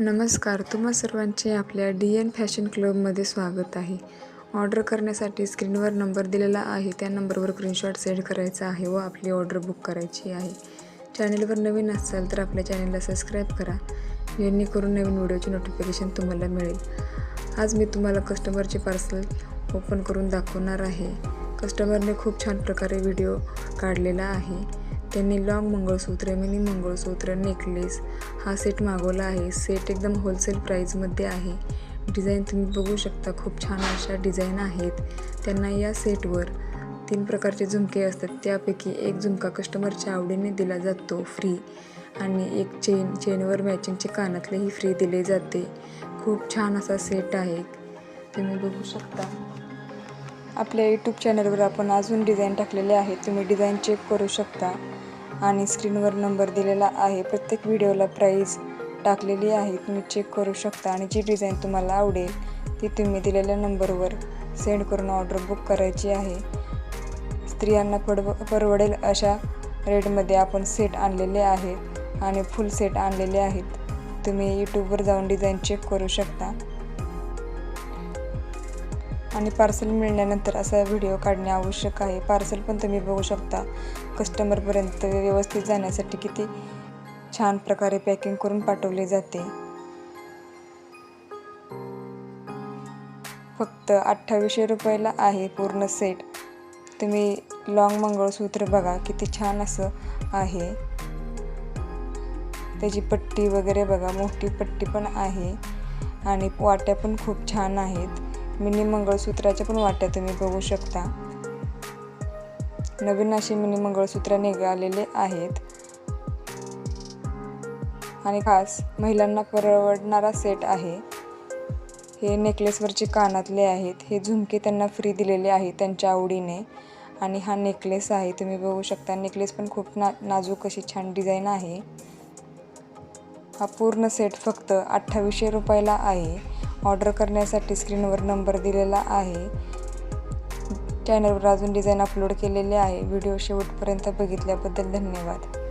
नमस्कार तुम्हा सर्वांचे आपल्या डी एन फॅशन क्लबमध्ये स्वागत आहे. ऑर्डर करण्यासाठी स्क्रीनवर नंबर दिलेला आहे त्या नंबरवर स्क्रीनशॉट सेंड करायचा आहे व आपली ऑर्डर बुक करायची आहे. चॅनेलवर नवीन असाल तर आपल्या चॅनेलला सबस्क्राईब करा जेणेकरून नवीन व्हिडिओची नोटिफिकेशन तुम्हाला मिळेल. आज मी तुम्हाला कस्टमरचे पार्सल ओपन करून दाखवणार आहे. कस्टमरने खूप छान प्रकारे व्हिडिओ काढलेला आहे. त्यांनी long mangalsutra mini mangalsutra necklace हा सेट मागवला आहे. सेट एकदम होलसेल प्राईजमध्ये आहे. डिझाईन तुम्ही बघू शकता खूप छान अशा डिझाईन आहेत. त्यांना या सेटवर तीन प्रकारचे झुमके असतात. त्यापैकी एक झुमका कस्टमरच्या आवडीने दिला जातो फ्री आणि एक चेन चेनवर मॅचिंगचे कानातलेही फ्री दिले जाते. खूप छान असा सेट आहे. तुम्ही बघू शकता. आपल्या यूट्यूब चॅनलवर आपण अजून डिझाईन टाकलेले आहेत. तुम्ही डिझाईन चेक करू शकता. आणि स्क्रीनवर नंबर दिलेला आहे. प्रत्येक व्हिडिओला प्राईज टाकलेली आहे. तुम्ही चेक करू शकता. आणि जी डिझाईन तुम्हाला आवडेल ती तुम्ही दिलेल्या नंबरवर सेंड करून ऑर्डर बुक करायची आहे. स्त्रियांना पडव परवडेल अशा रेटमध्ये आपण सेट आणलेले आहेत आणि फुल सेट आणलेले आहेत. तुम्ही यूट्यूबवर जाऊन डिझाईन चेक करू शकता. आणि पार्सल मिळाल्यानंतर असा व्हिडिओ काढणे आवश्यक आहे. पार्सल पण तुम्ही बघू शकता. कस्टमरपर्यंत व्यवस्थित जाण्यासाठी किती छान प्रकारे पॅकिंग करून पाठवले जाते. फक्त अठ्ठावीसशे रुपयाला आहे पूर्ण सेट तुम्ही लॉंग मंगळसूत्र बघा किती छान असं आहे. त्याची पट्टी वगैरे बघा मोठी पट्टी पण आहे. आणि वाट्या पण खूप छान आहेत. मिनी मंगळसूत्राच्या पण वाट्या तुम्ही बघू शकता. नवीन असे मिनी मंगळसूत्र निघालेले आहेत. आणि खास महिलांना परवडणारा सेट आहे. हे नेकलेसवरचे कानातले आहेत. हे झुमके त्यांना फ्री दिलेले आहे त्यांच्या आवडीने. आणि हा नेकलेस आहे तुम्ही बघू शकता. नेकलेस पण खूप ना नाजूक अशी छान डिझाईन आहे. हा पूर्ण सेट फक्त अठ्ठावीसशे रुपयाला आहे. ऑर्डर करण्यासाठी स्क्रीनवर नंबर दिलेला आहे. चॅनलवर अजून डिझाईन अपलोड केलेले आहे. व्हिडिओ शेवटपर्यंत बघितल्याबद्दल धन्यवाद.